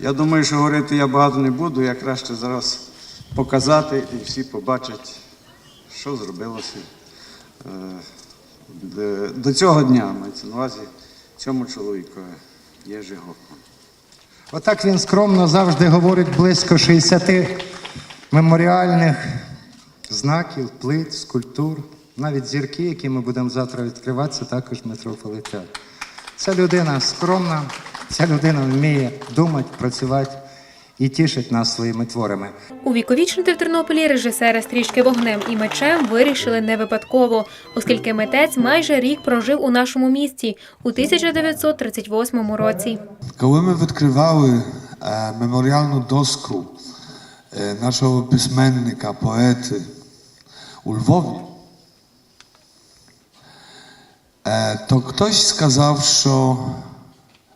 Я думаю, що говорити я багато не буду, я краще зараз показати і всі побачать, що зробилося е, до- цього дня, мається на увазі цьому чоловікові Єжи Гофман. Отак він скромно завжди говорить близько 60 меморіальних знаків, плит, скульптур, навіть зірки, які ми будемо завтра відкривати, це також митрополитен. Ця людина скромна, ця людина вміє думати, працювати і тішить нас своїми творами. Увіковічнити в Тернополі режисера стрічки вогнем і мечем вирішили не випадково, оскільки митець майже рік прожив у нашому місті у 1938 році. Коли ми відкривали е, меморіальну доску е, нашого письменника, поети у Львові, е, то хтось сказав, що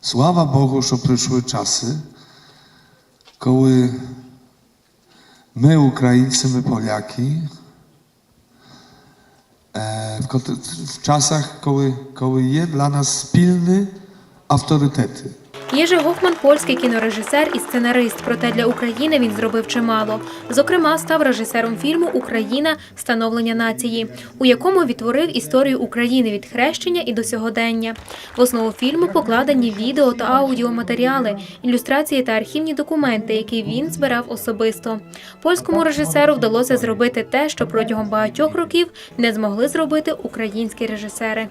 слава Богу, що прийшли часи, коли ми, українці, ми поляки, е, в, кот- в часах, коли, коли є для нас спільні авторитети. Єжи Гофман польський кінорежисер і сценарист. Проте для України він зробив чимало. Зокрема, став режисером фільму Україна становлення нації, у якому відтворив історію України від хрещення і до сьогодення. В основу фільму покладені відео та аудіоматеріали, ілюстрації та архівні документи, які він збирав особисто. Польському режисеру вдалося зробити те, що протягом багатьох років не змогли зробити українські режисери.